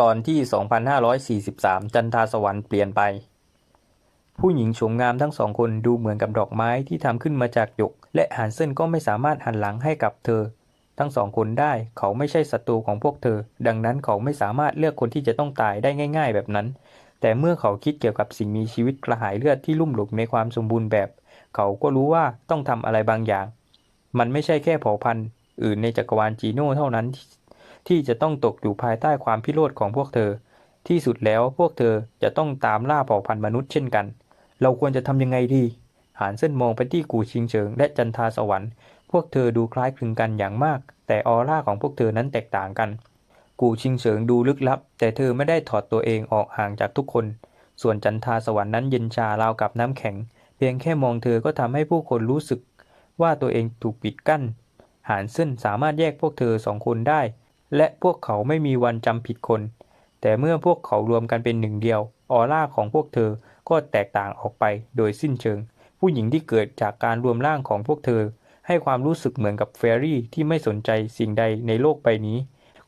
ตอนที่ 2543 จันทาสวรรค์เปลี่ยนไป ผู้หญิงโฉมงามทั้งสองคนดูเหมือนกับดอกไม้ที่ทำขึ้นมาจากหยก และฮันเซนก็ไม่สามารถหันหลังให้กับเธอ ทั้งสองคนได้เขาไม่ใช่ศัตรูของพวกเธอ ดังนั้นเขาไม่สามารถเลือกคนที่จะต้องตายได้ง่าย ๆ แบบนั้น แต่เมื่อเขาคิดเกี่ยวกับสิ่งมีชีวิตกระหายเลือดที่ลุ่มหลงในความสมบูรณ์แบบ เขาก็รู้ว่าต้องทำอะไรบางอย่าง มันไม่ใช่แค่เผ่าพันธุ์ อื่นในจักรวาลจีโน่เท่านั้น ที่จะต้องตกอยู่ภายใต้ความพิโรธของพวกเธอ ที่สุดแล้วพวกเธอจะต้องตามล่าเผ่าพันธุ์มนุษย์เช่นกัน เราควรจะทำยังไงดีหานเส้นมองไปที่กูชิงเฉิงและจันทาสวรรค์พวกเธอดูคล้ายคลึงกันอย่างมาก แต่ออร่าของพวกเธอนั้นแตกต่างกัน กูชิงเฉิงดูลึกลับ แต่เธอไม่ได้ถอดตัวเองออกห่างจากทุกคน ส่วนจันทาสวรรค์นั้นเย็นชาราวกับน้ำแข็ง เพียงแค่มองเธอก็ทำให้ผู้คนรู้สึก ว่าตัวเองถูกปิดกั้น หานเส้นสามารถแยกพวกเธอสองคนได้ และพวกเขาไม่มีวันจำผิดคน แต่เมื่อพวกเขารวมกันเป็นหนึ่งเดียว ออร่าของพวกเธอก็แตกต่างออกไปโดยสิ้นเชิง ผู้หญิงที่เกิดจากการรวมร่างของพวกเธอ ให้ความรู้สึกเหมือนกับเฟรี่ที่ไม่สนใจสิ่งใดในโลกใบนี้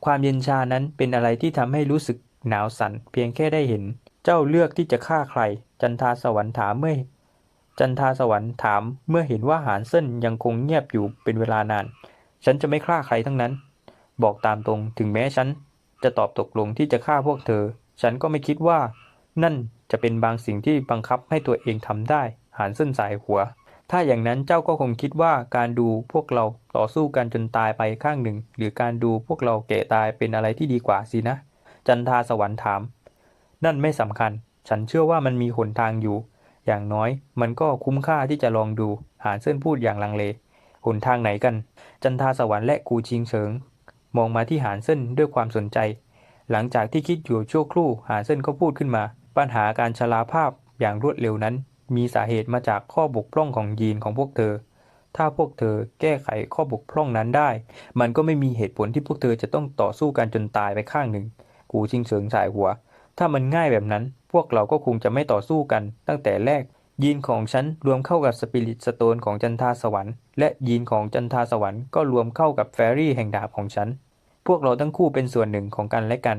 ความเย็นชานั้นเป็นอะไรที่ทำให้รู้สึกหนาวสั่นเพียงแค่ได้เห็น เจ้าเลือกที่จะฆ่าใคร จันทาสวรรค์ถามเมื่อจันทาสวรรค์ถาม เมื่อเห็นว่าหานเส้นยังคงเงียบอยู่เป็นเวลานาน ฉันจะไม่ฆ่าใครทั้งนั้น บอกตามตรงถึงแม้ฉันจะตอบตกลงที่จะฆ่าพวกเธอ ฉันก็ไม่คิดว่า นั่นจะเป็นบางสิ่งที่บังคับให้ตัวเองทำได้ หานเส้นสายหัว ถ้าอย่างนั้นเจ้าก็คงคิดว่าการดูพวกเราต่อสู้กันจนตายไปข้างหนึ่ง หรือการดูพวกเราแก่ตายเป็นอะไรที่ดีกว่าสินะ จันทาสวรรค์ถาม นั่นไม่สำคัญ ฉันเชื่อว่ามันมีหนทางอยู่ อย่างน้อย มันก็คุ้มค่าที่จะลองดู หานเส้นพูดอย่างลังเลหนทางไหนกัน จันทาสวรรค์และกูชิงเฉิง มองมาที่หานเส้นด้วยความสนใจ หลังจากที่คิดอยู่ชั่วครู่หานเส้นก็พูดขึ้นมา ปัญหาการชราภาพอย่างรวดเร็วนั้น มีสาเหตุมาจากข้อบกพร่องของยีนของพวกเธอ ถ้าพวกเธอแก้ไขข้อบกพร่องนั้นได้ มันก็ไม่มีเหตุผลที่พวกเธอจะต้องต่อสู้กันจนตายไปข้างหนึ่ง กูชิงเฉิงสายหัว ถ้ามันง่ายแบบนั้น พวกเราก็คงจะไม่ต่อสู้กันตั้งแต่แรก ยีนของฉันรวมเข้ากับสปิริตสโตนของจันทาสวรรค์ และยีนของจันทาสวรรค์ก็รวมเข้ากับแฟรี่แห่งดาบของฉัน พวกเราทั้งคู่เป็นส่วนหนึ่งของกันและกัน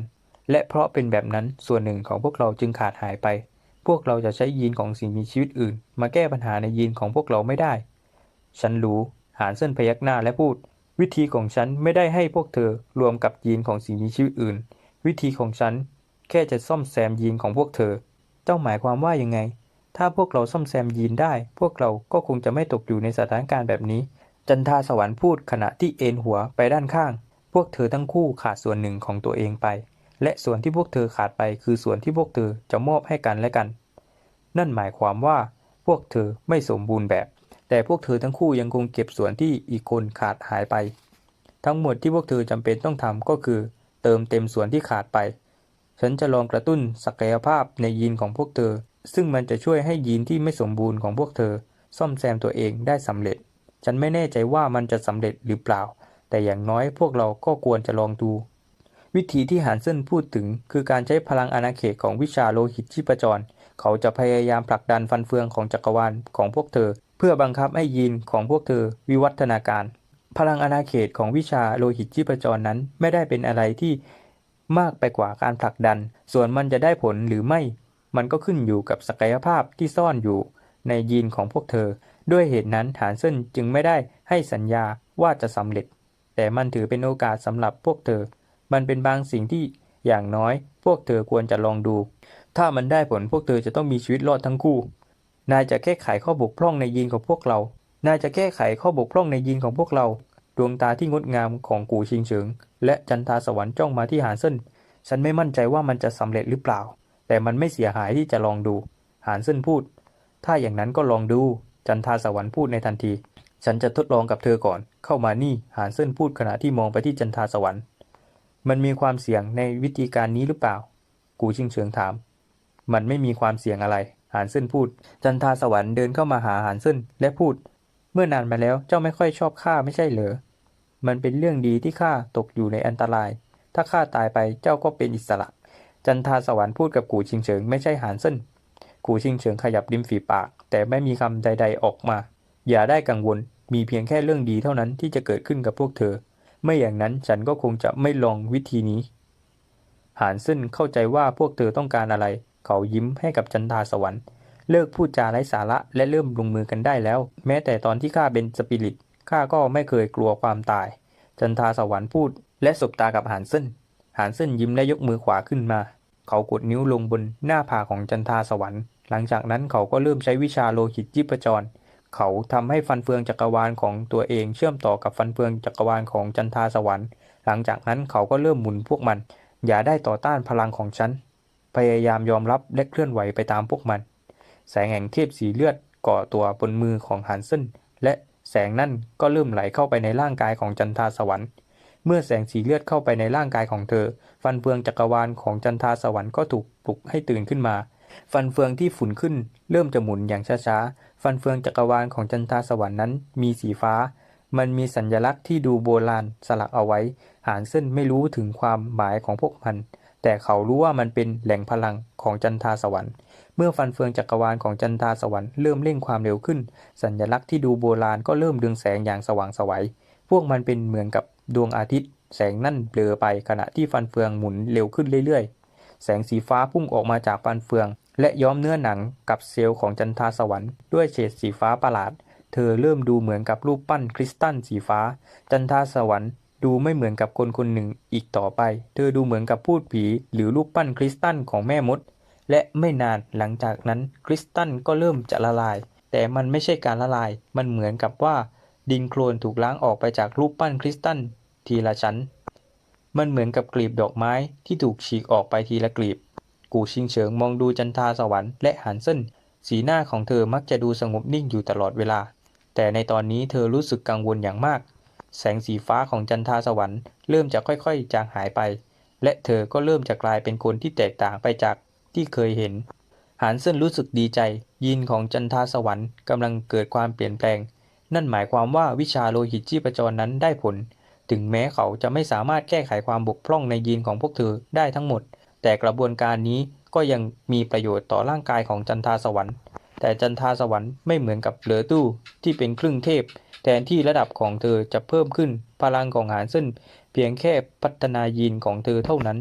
และเพราะเป็นแบบนั้นส่วนหนึ่งของพวกเราจึงขาดหายไป พวกเราจะใช้ยีนของสิ่งมีชีวิตอื่น มาแก้ปัญหาในยีนของพวกเราไม่ได้ ฉันรู้ หานเส้นพยักหน้าและพูด วิธีของฉันไม่ได้ให้พวกเธอรวมกับยีนของสิ่งมีชีวิตอื่น วิธีของฉันแค่จะซ่อมแซมยีนของพวกเธอ เจ้าหมายความว่ายังไง ถ้าพวกเราซ่อมแซมยีนได้ พวกเราก็คงจะไม่ตกอยู่ในสถานการณ์แบบนี้ จันทาสวรรค์พูดขณะที่เอ็นหัวไปด้านข้าง พวกเธอทั้งคู่ขาดส่วนหนึ่งของตัวเองไป และส่วนที่พวกเธอขาดไปคือส่วนที่พวกเธอจะมอบให้กันและกัน นั่นหมายความว่า พวกเธอไม่สมบูรณ์แบบ แต่พวกเธอทั้งคู่ยังคงเก็บส่วนที่อีกคนขาดหายไป ทั้งหมดที่พวกเธอจำเป็นต้องทำก็คือ เติมเต็มส่วนที่ขาดไป ฉันจะลองกระตุ้นศักยภาพในยีนของพวกเธอ ซึ่งมันจะช่วยให้ยีนที่ไม่สมบูรณ์ของพวกเธอ ซ่อมแซมตัวเองได้สำเร็จ ฉันไม่แน่ใจว่ามันจะสำเร็จหรือเปล่า แต่อย่างน้อยพวกเราก็ควรจะลองดู วิธีที่หานเซินพูดถึง คือการใช้พลังอาณาเขตของวิชาโลหิตชีพจร เขาจะพยายามผลักดันฟันเฟืองของจักรวาลของพวกเธอ เพื่อบังคับให้ยีนของพวกเธอ วิวัฒนาการ พลังอาณาเขตของวิชาโลหิตชีพจรนั้นไม่ได้เป็นอะไรที่มากไปกว่าการผลักดัน ส่วนมันจะได้ผลหรือไม่ มันก็ขึ้นอยู่กับศักยภาพที่ซ่อนอยู่ในยีนของพวกเธอ ด้วยเหตุนั้นหานเซินจึงไม่ได้ให้สัญญาว่าจะสำเร็จ แต่มันถือเป็นโอกาสสำหรับพวกเธอ มันเป็นบางสิ่งที่อย่างน้อย พวกเธอควรจะลองดู ถ้ามันได้ผลพวกเธอจะต้องมีชีวิตรอดทั้งคู่ นายจะแก้ไขข้อบกพร่องในยีนของพวกเรา นายจะแก้ไขข้อบกพร่องในยีนของพวกเรา ดวงตาที่งดงามของกูชิงเฉิง และจันทาสวรรค์จ้องมาที่หานเซินฉันไม่มั่นใจว่ามันจะสำเร็จหรือเปล่า แต่มันไม่เสียหายที่จะลองดู หานเซินพูด ถ้าอย่างนั้นก็ลองดู จันทาสวรรค์พูดในทันที ฉันจะทดลองกับเธอก่อน เข้ามานี่ หานเซินพูดขณะที่มองไปที่จันทาสวรรค์ มันมีความเสี่ยงในวิธีการนี้หรือเปล่า กูชิงเฉิงถาม มันไม่มีความเสี่ยงอะไร หานเซินพูด จันทาสวรรค์เดินเข้ามาหาหานเซินและพูด เมื่อนานมาแล้วเจ้าไม่ค่อยชอบข้าไม่ใช่เหรอ มันเป็นเรื่องดีที่ข้าตกอยู่ในอันตราย ถ้าข้าตายไปเจ้าก็เป็นอิสระ จันทาสวรรค์พูดกับกูชิงเฉิงไม่ใช่หานเซินกูชิงเฉิงขยับริมฝีปาก แต่ไม่มีคำใด ๆออกมา อย่าได้กังวล มีเพียงแค่เรื่องดีเท่านั้นที่จะเกิดขึ้นกับพวกเธอ ไม่อย่างนั้นฉันก็คงจะไม่ลองวิธีนี้ หานซึ่นเข้าใจว่าพวกเธอต้องการอะไร เขายิ้มให้กับจันทาสวรรค์ เลิกพูดจาไร้สาระและเริ่มลงมือกันได้แล้ว แม้แต่ตอนที่ข้าเป็นสปิริตข้าก็ไม่เคยกลัวความตาย จันทาสวรรค์พูด และสบตากับหานซึ่น หานซึ่นยิ้มและยกมือขวาขึ้นมา เขากดนิ้วลงบนหน้าผากของจันทาสวรรค์ หลังจากนั้นเขาก็เริ่มใช้วิชาโลหิตจิปจร เขาทำให้ฟันเฟืองจักรวาลของตัวเองเชื่อมต่อกับฟันเฟืองจักรวาลของจันทาสวรรค์ หลังจากนั้นเขาก็เริ่มหมุนพวกมัน อย่าได้ต่อต้านพลังของฉัน พยายามยอมรับและเคลื่อนไหวไปตามพวกมัน แสงแห่งเทพสีเลือดก่อตัวบนมือของฮันเซนและแสงนั่นก็เริ่มไหลเข้าไปในร่างกายของจันทาสวรรค์ เมื่อแสงสีเลือดเข้าไปในร่างกายของเธอ ฟันเฟืองจักรวาลของจันทาสวรรค์ก็ถูกปลุกให้ตื่นขึ้นมา ฟันเฟืองที่ฝุ่นขึ้น เริ่มจะหมุนอย่างช้าๆ ฟันเฟืองจักรวาลของจันทาสวรรค์นั้น มีสีฟ้า มันมีสัญลักษณ์ที่ดูโบราณสลักเอาไว้ หานเส้นไม่รู้ถึงความหมายของพวกมัน แต่เขารู้ว่ามันเป็นแหล่งพลังของจันทาสวรรค์เมื่อฟันเฟืองจักรวาลของจันทาสวรรค์เริ่มเร่งความเร็วขึ้น สัญลักษณ์ที่ดูโบราณก็เริ่มเรืองแสงอย่างสว่างสวัย พวกมันเป็นเหมือนกับ ดวงอาทิตย์ แสงนั่นเบลอไปขณะที่ฟันเฟืองหมุนเร็วขึ้นเรื่อยๆ แสงสีฟ้าพุ่งออกมาจากฟันเฟือง และย้อมเนื้อหนังกับเซลล์ของจันทาสวรรค์ด้วยเฉดสีฟ้าประหลาด เธอเริ่มดูเหมือนกับรูปปั้นคริสตัลสีฟ้า จันทาสวรรค์ดูไม่เหมือนกับคนคนหนึ่งอีกต่อไป เธอดูเหมือนกับพูดผีหรือรูปปั้นคริสตัลของแม่มด และไม่นานหลังจากนั้นคริสตัลก็เริ่มจะละลาย แต่มันไม่ใช่การละลาย มันเหมือนกับว่า ดินโคลนถูกล้างออกไปจากรูปปั้นคริสตัลทีละชั้น มันเหมือนกับกลีบดอกไม้ที่ถูกฉีกออกไปทีละกลีบ กูชิงเฉิงมองดูจันทาสวรรค์และหันเซินสีหน้าของเธอมักจะดูสงบนิ่งอยู่ตลอดเวลา แต่ในตอนนี้เธอรู้สึกกังวลอย่างมาก แสงสีฟ้าของจันทาสวรรค์เริ่มจะค่อยๆ จางหายไป และเธอก็เริ่มจะกลายเป็นคนที่แตกต่างไปจากที่เคยเห็นหานเซินรู้สึกดีใจ ยินของจันทาสวรรค์กำลังเกิดความเปลี่ยนแปลง นั่นหมายความว่าวิชาโลหิตชีพจรนั้นได้ผล ถึงแม้เขาจะไม่สามารถแก้ไขความบกพร่องในยีนของพวกเธอได้ทั้งหมด แต่กระบวนการนี้ก็ยังมีประโยชน์ต่อร่างกายของจันทาสวรรค์ แต่จันทาสวรรค์ไม่เหมือนกับเหลือตู้ที่เป็นครึ่งเทพ แทนที่ระดับของเธอจะเพิ่มขึ้นพลังของหานเส้นเพียงแค่พัฒนายีนของเธอเท่านั้น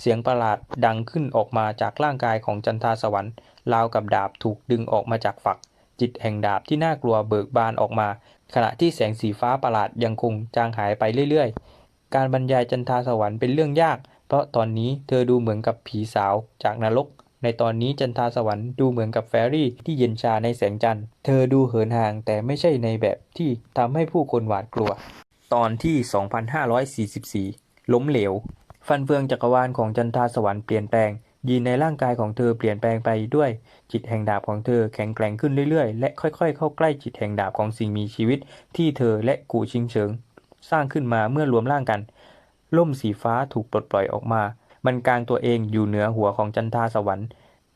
เสียงประหลาดดังขึ้นออกมาจากร่างกายของจันทาสวรรค์ราวกับดาบถูกดึงออกมาจากฝัก จิตแห่งดาบที่น่ากลัวเบิกบานออกมา ขณะที่แสงสีฟ้าประหลาดยังคงจางหายไปเรื่อยๆ การบรรยายจันทาสวรรค์เป็นเรื่องยาก เพราะตอนนี้เธอดูเหมือนกับผีสาวจากนรก ในตอนนี้จันทาสวรรค์ดูเหมือนกับแฟรี่ที่เย็นชาในแสงจันทร์ เธอดูเหินห่างแต่ไม่ใช่ในแบบที่ทำให้ผู้คนหวาดกลัว ตอนที่ 2544 ล้มเหลว ฟันเฟืองจักรวาลของจันทาสวรรค์เปลี่ยนแปลงยีนในร่างกายของเธอเปลี่ยนแปลงไปด้วย จิตแห่งดาบของเธอแข็งแกร่งขึ้นเรื่อยๆ และค่อยๆ เข้าใกล้จิตแห่งดาบของสิ่งมีชีวิต ที่เธอและกูชิงเฉิง สร้างขึ้นมาเมื่อรวมร่างกัน ล่มสีฟ้าถูกปลดปล่อยออกมา มันกลางตัวเองอยู่เหนือหัวของจันทาสวรรค์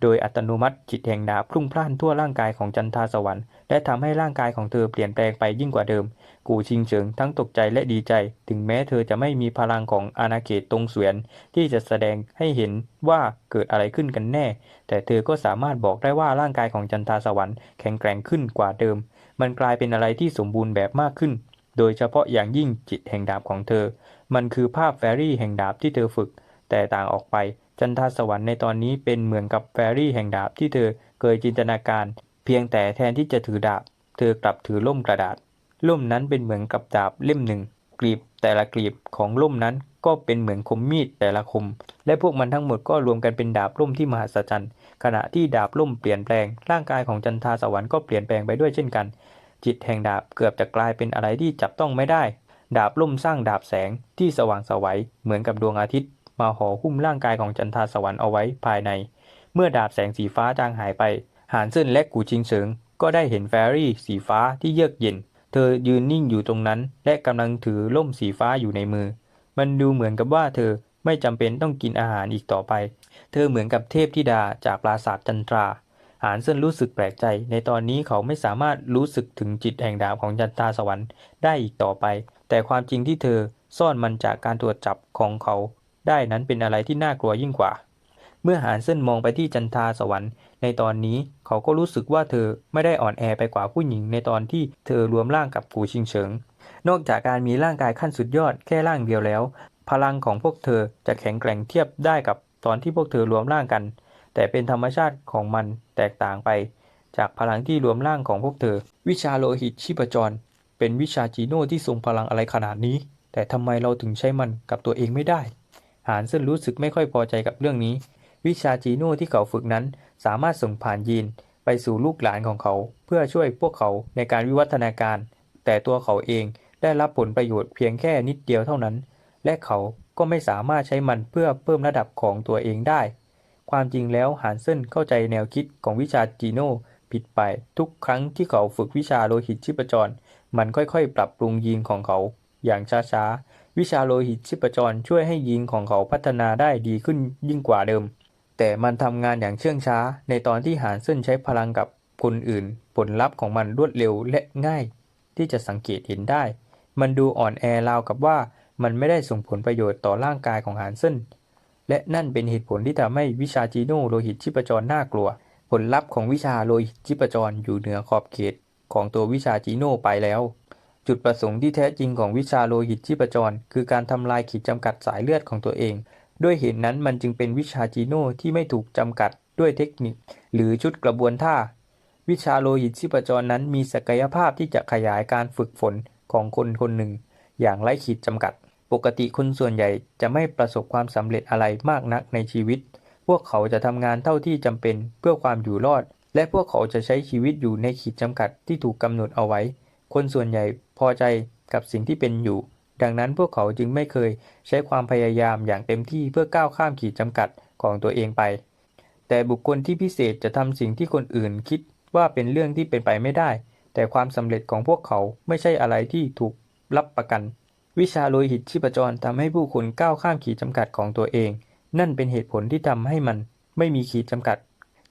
โดยอัตโนมัติจิตแห่งดาบพรุ่งพล่านทั่วร่างกายของจันทาสวรรค์และทำให้ร่างกายของเธอเปลี่ยนแปลงไปยิ่งกว่าเดิม กูชิงเฉิงทั้งตกใจและดีใจ ถึงแม้เธอจะไม่มีพลังของอาณาเขตตรงเสวียนที่จะแสดงให้เห็นว่าเกิดอะไรขึ้นกันแน่ แต่เธอก็สามารถบอกได้ว่าร่างกายของจันทาสวรรค์แข็งแกร่งขึ้นกว่าเดิม มันกลายเป็นอะไรที่สมบูรณ์แบบมากขึ้น โดยเฉพาะอย่างยิ่งจิตแห่งดาบของเธอ มันคือภาพแฟรี่แห่งดาบที่เธอฝึก แต่ต่างออกไป จันทาสวรรค์ในตอนนี้เป็นเหมือนกับแฟรี่แห่งดาบที่เธอเคยจินตนาการ เพียงแต่แทนที่จะถือดาบ เธอกลับถือล่มกระดาษ ล่มนั้นเป็นเหมือนกับดาบเล่มหนึ่งกลีบแต่ละกลีบของล่มนั้นก็เป็นเหมือนคมมีดแต่ละคม และพวกมันทั้งหมดก็รวมกันเป็นดาบล่มที่มหัศจรรย์ ขณะที่ดาบล่มเปลี่ยนแปลง ร่างกายของจันทาสวรรค์ก็เปลี่ยนแปลงไปด้วยเช่นกัน จิตแห่งดาบเกือบจะกลายเป็นอะไรที่จับต้องไม่ได้ ดาบล่มสร้างดาบแสงที่สว่างสวัยเหมือนกับดวงอาทิตย์ มาห่อหุ้มร่างกายของจันทาสวรรค์เอาไว้ภายใน เมื่อดาบแสงสีฟ้าจางหายไป หานเซินและกูจิงเฉิง ก็ได้เห็นแฟรี่สีฟ้าที่เยือกเย็น เธอยืนนิ่งอยู่ตรงนั้น และกำลังถือล่มสีฟ้าอยู่ในมือ มันดูเหมือนกับว่าเธอไม่จำเป็นต้องกินอาหารอีกต่อไป เธอเหมือนกับเทพธิดาจากปราสาทจันทราหานเซินรู้สึกแปลกใจ ในตอนนี้เขาไม่สามารถรู้สึกถึงจิตแห่งดาบของจันทาสวรรค์ได้อีกต่อไป แต่ความจริงที่เธอซ่อนมันจากการตรวจจับของเขา ได้นั้นเป็นอะไรที่น่ากลัวยิ่งกว่า เมื่อหานเซินมองไปที่จันทาสวรรค์ในตอนนี้เขาก็รู้สึกว่าเธอไม่ได้อ่อนแอไปกว่าผู้หญิงในตอนที่เธอรวมร่างกับกูชิงเฉิง นอกจากการมีร่างกายขั้นสุดยอดแค่ร่างเดียวแล้วพพลังของพวกเธอจะแข็งแกร่งเทียบได้กับตอนที่พวกเธอรวมร่างกัน แต่เป็นธรรมชาติของมันแตกต่างไป จากพลังที่รวมร่างของพวกเธอ วิชาโลหิตชีพจร เป็นวิชาจีโน่ที่ทรงพลังอะไรขนาดนี้ แต่ทำไมเราถึงใช้มันกับตัวเองไม่ได้ หานเซินรู้สึกไม่ค่อยพอใจกับเรื่องนี้ วิชาจีโน่ที่เขาฝึกนั้น สามารถส่งผ่านยีนไปสู่ลูกหลานของเขา เพื่อช่วยพวกเขาในการวิวัฒนาการ แต่ตัวเขาเองได้รับผลประโยชน์เพียงแค่นิดเดียวเท่านั้น และเขาก็ไม่สามารถใช้มันเพื่อเพิ่มระดับของตัวเองได้ ความจริงแล้วหานเซินเข้าใจแนวคิดของวิชาจีโน่ผิดไปทุกครั้งที่เขาฝึกวิชาโลหิตชีพจร มันค่อยๆ ปรับปรุงยีนของเขา อย่างช้าๆ วิชาโลหิตชีพจรช่วยให้ยีนของเขาพัฒนาได้ดีขึ้นยิ่งกว่าเดิม แต่มันทำงานอย่างเชื่องช้า ในตอนที่หานเซินใช้พลังกับคนอื่น ผลลัพธ์ของมันรวดเร็วและง่าย ที่จะสังเกตเห็นได้ มันดูอ่อนแอราวกับว่ามันไม่ได้ส่งผลประโยชน์ต่อร่างกายของหานเซินและนั่นเป็นเหตุผลที่ทำให้วิชาจีโนโลหิตชีพจรน่ากลัว ผลลัพธ์ของวิชาโลหิตชีพจรอยู่เหนือขอบเขตของตัววิชาจีโนไปแล้ว จุดประสงค์ที่แท้จริงของวิชาโลหิตชีพจร คือการทำลายขีดจำกัดสายเลือดของตัวเอง ด้วยเหตุนั้นมันจึงเป็นวิชาจีโน่ที่ไม่ถูกจำกัดด้วยเทคนิค หรือชุดกระบวนท่า วิชาโลหิตชีพจรนั้นมีศักยภาพที่จะขยายการฝึกฝนของคนคนหนึ่ง อย่างไร้ขีดจำกัด ปกติคนส่วนใหญ่จะไม่ประสบความสำเร็จอะไรมากนักในชีวิต พวกเขาจะทำงานเท่าที่จำเป็นเพื่อความอยู่รอด และพวกเขาจะใช้ชีวิตอยู่ในขีดจำกัดที่ถูกกำหนดเอาไว้ คนส่วนใหญ่ พอใจกับสิ่งที่เป็นอยู่ ดังนั้นพวกเขาจึงไม่เคยใช้ความพยายามอย่างเต็มที่เพื่อก้าวข้ามขีดจำกัดของตัวเองไป แต่บุคคลที่พิเศษจะทำสิ่งที่คนอื่นคิดว่าเป็นเรื่องที่เป็นไปไม่ได้ แต่ความสำเร็จของพวกเขาไม่ใช่อะไรที่ถูกรับประกัน วิชาโลหิตชีพจรทำให้ผู้คนก้าวข้ามขีดจำกัดของตัวเอง นั่นเป็นเหตุผลที่ทำให้มันไม่มีขีดจำกัด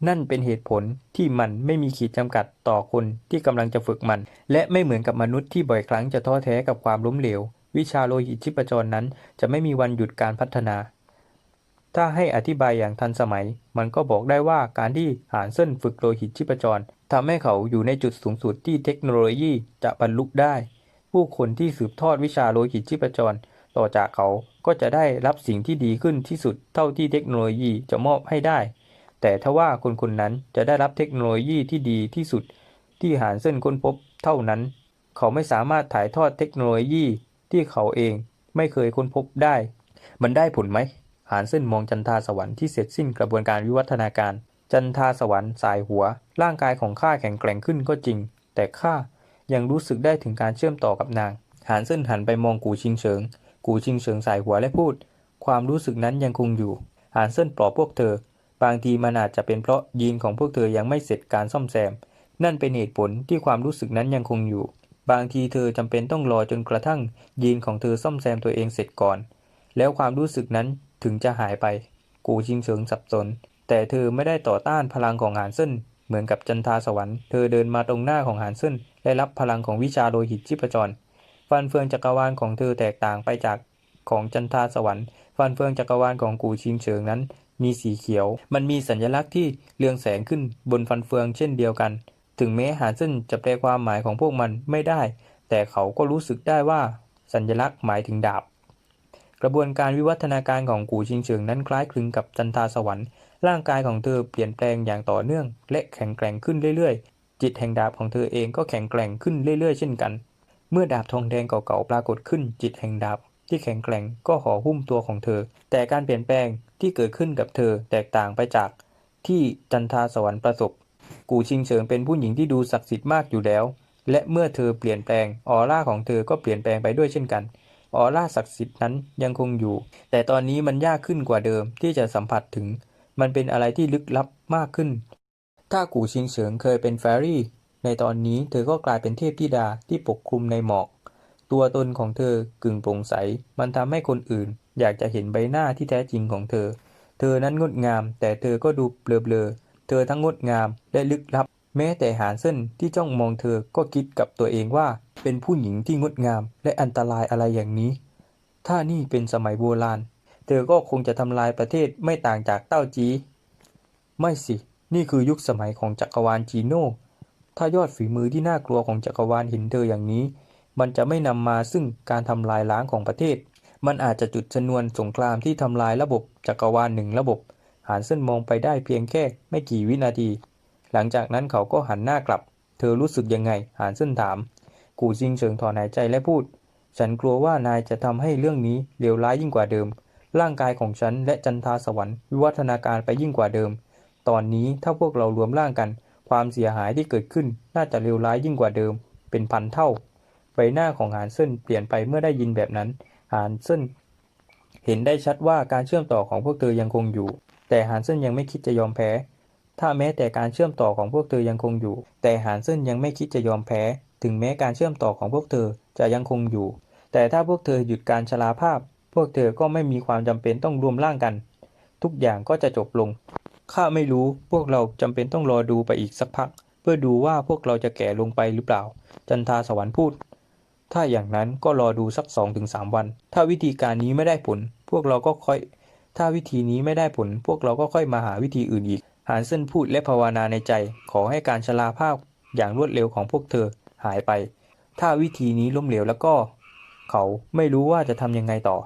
นั่นเป็นเหตุผลที่มันไม่มีขีดจำกัดต่อคนที่กำลังจะฝึกมัน และไม่เหมือนกับมนุษย์ที่บ่อยครั้งจะท้อแท้กับความล้มเหลว วิชาโลหิตชีพจรนั้น จะไม่มีวันหยุดการพัฒนา ถ้าให้อธิบายอย่างทันสมัย มันก็บอกได้ว่าการที่หานเส้นฝึกโลหิตชีพจรทำให้เขาอยู่ในจุดสูงสุดที่เทคโนโลยีจะบรรลุได้ ผู้คนที่สืบทอดวิชาโลหิตชีพจร ต่อจากเขาก็จะได้รับสิ่งที่ดีขึ้นที่สุดเท่าที่เทคโนโลยีจะมอบให้ได้ แต่ถ้าว่าคนคนนั้นจะได้รับเทคโนโลยีที่ดีที่สุดที่หานเส้นค้นพบเท่านั้น เขาไม่สามารถถ่ายทอดเทคโนโลยีที่เขาเองไม่เคยค้นพบได้ มันได้ผลไหมหานเส้นมองจันทาสวรรค์ที่เสร็จสิ้นกระบวนการวิวัฒนาการ จันทาสวรรค์สายหัว ร่างกายของข้าแข็งแกร่งขึ้นก็จริง แต่ข้ายังรู้สึกได้ถึงการเชื่อมต่อกับนาง หานเส้นหันไปมองกูชิงเฉิง กูชิงเฉิงสายหัวและพูด ความรู้สึกนั้นยังคงอยู่ หานเส้นปลอบพวกเธอ บางทีมันอาจจะเป็นเพราะยีนของพวกเธอยังไม่เสร็จการซ่อมแซม นั่นเป็นเหตุผลที่ความรู้สึกนั้นยังคงอยู่ บางทีเธอจำเป็นต้องรอจนกระทั่งยีนของเธอซ่อมแซมตัวเองเสร็จก่อน แล้วความรู้สึกนั้นถึงจะหายไป กูชิงเฉิงสับสน แต่เธอไม่ได้ต่อต้านพลังของหานเซินเหมือนกับจันทาสวรรค์ เธอเดินมาตรงหน้าของหานเซินและรับพลังของวิชาโลหิตชีพจร ฟันเฟืองจักรวาลของเธอแตกต่างไปจากของจันทาสวรรค์ ฟันเฟืองจักรวาลของกูชิงเฉิงนั้น มีสีเขียว มันมีสัญลักษณ์ที่เรืองแสงขึ้นบนฟันเฟืองเช่นเดียวกัน ถึงแม้หานเซินจะแปลความหมายของพวกมันไม่ได้ แต่เขาก็รู้สึกได้ว่า สัญลักษณ์หมายถึงดาบ กระบวนการวิวัฒนาการของกูชิงเฉิงนั้นคล้ายคลึงกับจันทาสวรรค์ ร่างกายของเธอเปลี่ยนแปลงอย่างต่อเนื่อง และแข็งแกร่งขึ้นเรื่อยๆ จิตแห่งดาบของเธอเองก็แข็งแกร่งขึ้นเรื่อยๆ เช่นกัน เมื่อดาบทองแดงเก่าๆปรากฏขึ้นจิตแห่งดาบ ที่แข็งแกร่งก็ห่อหุ้มตัวของเธอ แต่การเปลี่ยนแปลงที่เกิดขึ้นกับเธอแตกต่างไปจากที่จันทาสวรรค์ประสบ กูชิงเฉิงเป็นผู้หญิงที่ดูศักดิ์สิทธิ์มากอยู่แล้ว และเมื่อเธอเปลี่ยนแปลงออร่าของเธอก็เปลี่ยนแปลงไปด้วยเช่นกัน ออร่าศักดิ์สิทธิ์นั้นยังคงอยู่ แต่ตอนนี้มันยากขึ้นกว่าเดิมที่จะสัมผัสถึง มันเป็นอะไรที่ลึกลับมากขึ้น ถ้ากูชิงเฉิงเคยเป็นแฟรี่ ในตอนนี้เธอก็กลายเป็นเทพธิดาที่ปกคลุมในหมอก ตัวตนของเธอกึ่งโปร่งใส มันทำให้คนอื่น อยากจะเห็นใบหน้าที่แท้จริงของเธอ เธอนั้นงดงาม แต่เธอก็ดูเบลอๆ เธอทั้งงดงามและลึกลับ แม้แต่หานเส้นที่จ้องมองเธอก็คิดกับตัวเองว่า เป็นผู้หญิงที่งดงามและอันตรายอะไรอย่างนี้ ถ้านี่เป็นสมัยโบราณ เธอก็คงจะทำลายประเทศไม่ต่างจากเต้าจี ไม่สิ นี่คือยุคสมัยของจักรวาลจีโน่ ถ้ายอดฝีมือที่น่ากลัวของจักรวาลเห็นเธออย่างนี้ มันจะไม่นำมาซึ่งการทำลายล้างของประเทศ มันอาจจะจุดชนวนสงครามที่ทำลายระบบจักรวาลหนึ่งระบบ หานเซินมองไปได้เพียงแค่ไม่กี่วินาที หลังจากนั้นเขาก็หันหน้ากลับ เธอรู้สึกยังไง หานเซินถาม กูซิงเฉิงถอนหายใจและพูด ฉันกลัวว่านายจะทำให้เรื่องนี้เลวร้ายยิ่งกว่าเดิม ร่างกายของฉันและจันทาสวรรค์วิวัฒนาการไปยิ่งกว่าเดิม ตอนนี้ถ้าพวกเรารวมร่างกัน ความเสียหายที่เกิดขึ้นน่าจะเลวร้ายยิ่งกว่าเดิม เป็นพันเท่า ใบหน้าของหานเซินเปลี่ยนไปเมื่อได้ยินแบบนั้น หานเซินเห็นได้ชัดว่าการเชื่อมต่อของพวกเธอยังคงอยู่ แต่หานเซินยังไม่คิดจะยอมแพ้ ถ้าแม้แต่การเชื่อมต่อของพวกเธอยังคงอยู่ แต่หานเซินยังไม่คิดจะยอมแพ้ ถึงแม้การเชื่อมต่อของพวกเธอจะยังคงอยู่ แต่ถ้าพวกเธอหยุดการชราภาพ พวกเธอก็ไม่มีความจำเป็นต้องรวมร่างกัน ทุกอย่างก็จะจบลง ข้าไม่รู้ พวกเราจำเป็นต้องรอดูไปอีกสักพัก เพื่อดูว่าพวกเราจะแก่ลงไปหรือเปล่า จันทาสวรรค์พูด ถ้าอย่างนั้นก็รอดูสักสองถึงสามวัน ถ้าวิธีการนี้ไม่ได้ผล พวกเราก็ค่อย ถ้าวิธีนี้ไม่ได้ผล พวกเราก็ค่อยมาหาวิธีอื่นอีก หานเซินพูดและภาวนาในใจ ขอให้การชราภาพอย่างรวดเร็วของพวกเธอหายไป ถ้าวิธีนี้ล้มเหลวแล้วก็ เขาไม่รู้ว่าจะทำยังไงต่อ